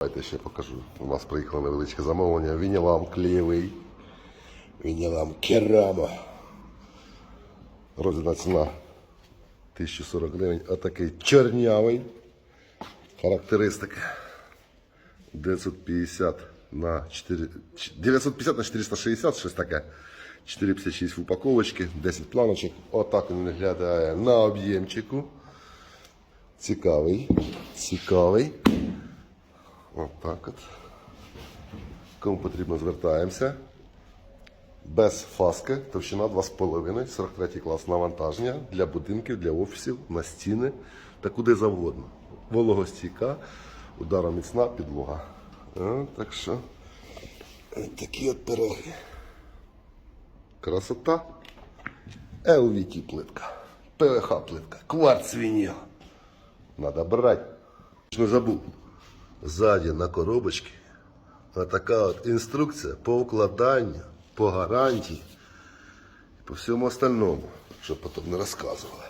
Давайте ще покажу. У нас приїхало невеличке замовлення. Вінілам клеєвий. Вінілам керама. Розідна ціна 1040 гривень. Отакий чорнявий. Характеристики. 950 на 4, 950 на 460, щось таке. 456 в упаковочці, 10 планочок. Отак він виглядає на об'ємчику. Цікавий. Цікавий. Отак от. Кому потрібно, звертаємося. Без фаски, товщина 2,5, 43 клас навантаження для будинків, для офісів, на стіни та куди завгодно. Вологостійка, удароміцна підлога. А, так що такі от пироги. Красота. LVT плитка, ПВХ плитка, кварц вініл. Надо брати. Не забув. Ззаді на коробочці така от інструкція по укладанню, по гарантії по всьому остальному, щоб потім не розказували.